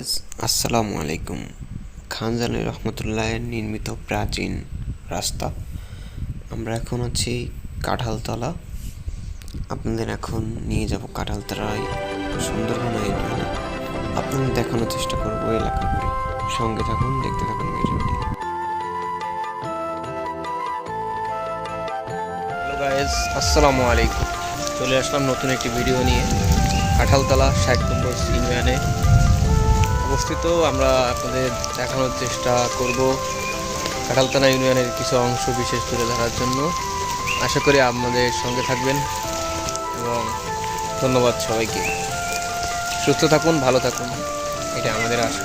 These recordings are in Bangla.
গায়েজ আসসালামু আলাইকুম খানজানি রহমতুল্লাহের নির্মিত প্রাচীন রাস্তা। আমরা এখন আছি কাঁঠালতলা। আপনাদের এখন নিয়ে যাব কাঁঠালতলায় সুন্দরবন ইউনিয়নে আপনাদের দেখানোর চেষ্টা করব এলাকাগুলি সঙ্গে থাকুন, দেখতে থাকুন ভিডিওটি। গাইজ আসসালামু আলাইকুম চলে আসলাম নতুন একটি ভিডিও নিয়ে। কাঁঠালতলা ষাট নম্বর ইউনিয়নে অবস্থিত। আমরা আপনাদের দেখানোর চেষ্টা করব কাঁঠালতলা ইউনিয়নের কিছু অংশ বিশেষ তুলে ধরার জন্য। আশা করি আপনাদের সঙ্গে থাকবেন এবং ধন্যবাদ সবাইকে। সুস্থ থাকুন, ভালো থাকুন এটা আমাদের আশা।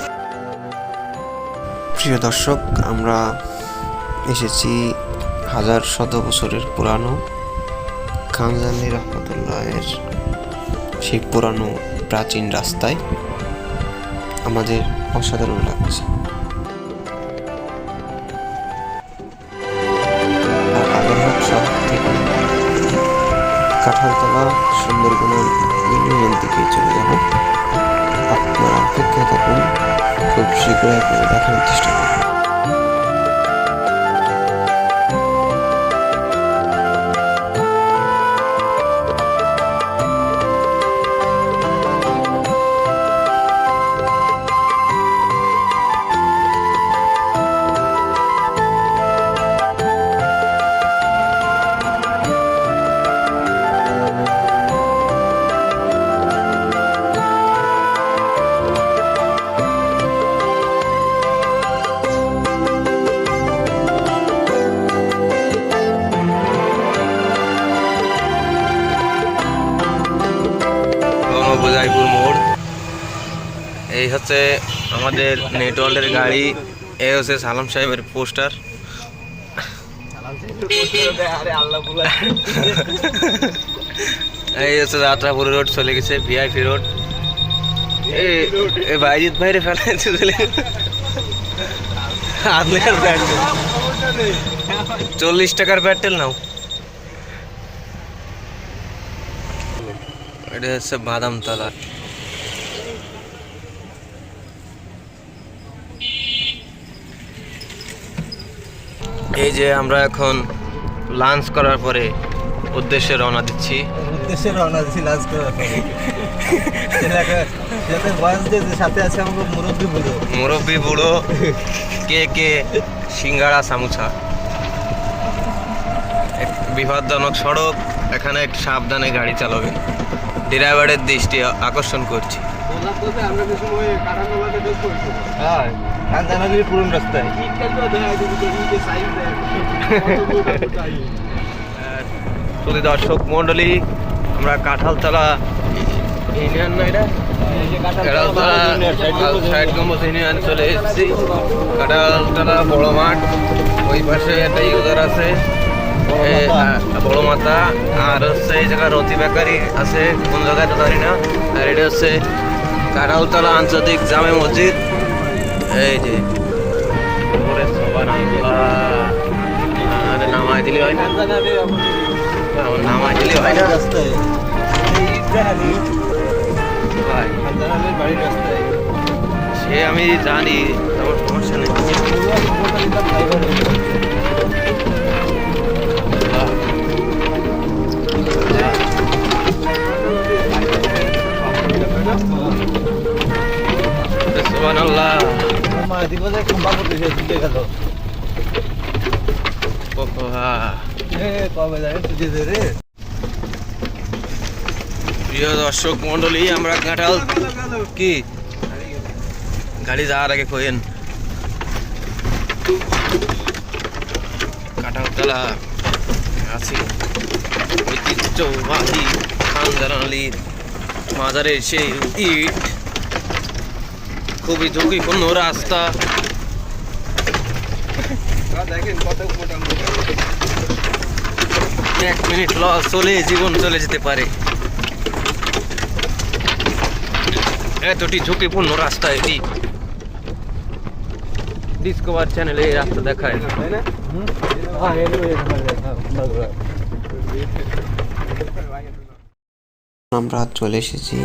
প্রিয় দর্শক, আমরা এসেছি হাজার শত বছরের পুরানো খানজানি রহমতুল্লাহের সেই পুরানো প্রাচীন রাস্তায়। আমাদের অসাধারণ লাগছে। কাঁঠালতলা সুন্দরবনের ইউনিয়নের দিকে চলে যাব। আপনারা অপেক্ষা থাকুন, খুব শীঘ্রই আপনারা দেখানোর চেষ্টা করব। বোজাইপুর মোড়। এই হচ্ছে আমাদের নেটওয়ার্ল্ডের গাড়ি। এই হচ্ছে সালাম সাহেবের পোস্টার। এই হচ্ছে যাত্রাপুর রোড, চলে গেছে ভিআইপি রোড। এই বাইজিৎ ভাইরে ফেলাইছে চলে চল্লিশ টাকার প্যান্ডেল নাও। এটা হচ্ছে বাদাম বাদামতলা এই যে আমরা এখন লাঞ্চ করার পরে উদ্দেশ্যে রওনা দিচ্ছি। উদ্দেশ্যে রওনা দিচ্ছি লাঞ্চ করার পরে। এলাকার যাতে বয়সদের যে সাথে আছে আমাকে মুরব্বী বলো মুরব্বী বুড়ো কে কে? সিঙ্গাড়া সামুসা বিপজ্জনক সড়ক এখানে সাবধানে গাড়ি চালাবেন। ড্রাইভারের দৃষ্টি আকর্ষণ করছি। হ্যাঁ পুরন রাস্তায় শুধু দর্শক মন্ডলী আমরা কাঁঠালতলা ইউনিয়ন না এটা? কাঁঠালতলা ইউনিয়ন চলে এসেছি। কাঁঠালতলা বড় মাঠ ওই পাশে একটা ইউজার আছে। বড় মাথা আর হচ্ছে এই জায়গায় রতি বেকারি আছে, কোন জায়গায় তো জানি না। আর এটা হচ্ছে কাঁঠালতলা আন্তর্জাতিক জামে মসজিদ। এই যে নামায় দিলে হয় না? আমার দিলে হয় না? সে আমি জানি, আমার সমস্যা নেই। সুবহানাল্লাহ। মা। এ কবে যায় তুই রে। প্রিয় দর্শক মন্ডলী আমরা কাঁঠাল কি? গাড়ি যাওয়ার আগে কইেন কাঁঠালতলা আছি। ঐতিহ্যবাহী সেই ইট। খুবই ঝুঁকিপূর্ণ রাস্তা। এক মিনিট লস চলে, জীবন চলে যেতে পারে। এতটি ঝুঁকিপূর্ণ রাস্তা এটি। ডিসকভার চ্যানেলে এই রাস্তা দেখায়। আমরা চলে এসেছি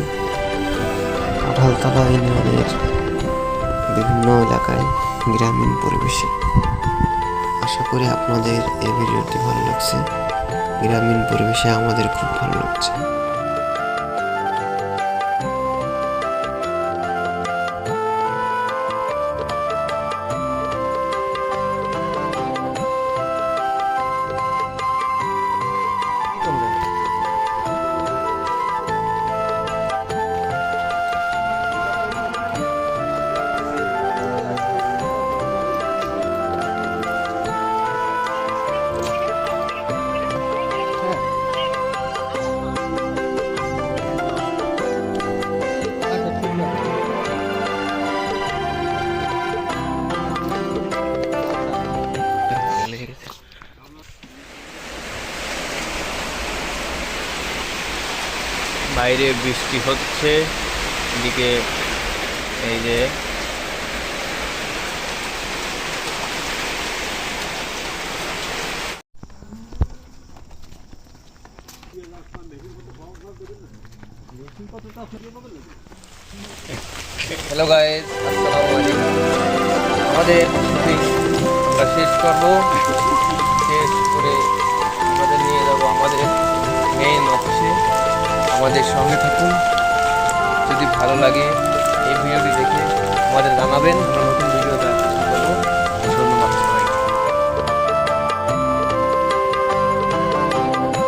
কাঁঠালতলা ইউনিয়নের বিভিন্ন এলাকায় গ্রামীণ পরিবেশে। আশা করি আপনাদের এই ভিডিওটি ভালো লাগছে। গ্রামীণ পরিবেশে আমাদের খুব ভালো লাগছে। বাইরে বৃষ্টি হচ্ছে। এদিকে এই যে হ্যালো গাইজ আসসালামু আলাইকুম আমাদের আমরা শেষ করব। শেষ করে আমাদের নিয়ে যাব আমাদের মেইন অফিসে আমাদের সঙ্গে থাকুন। যদি ভালো লাগে এই ভিডিওটি দেখে আমাদের জানাবেন। আমরা নতুন ভিডিও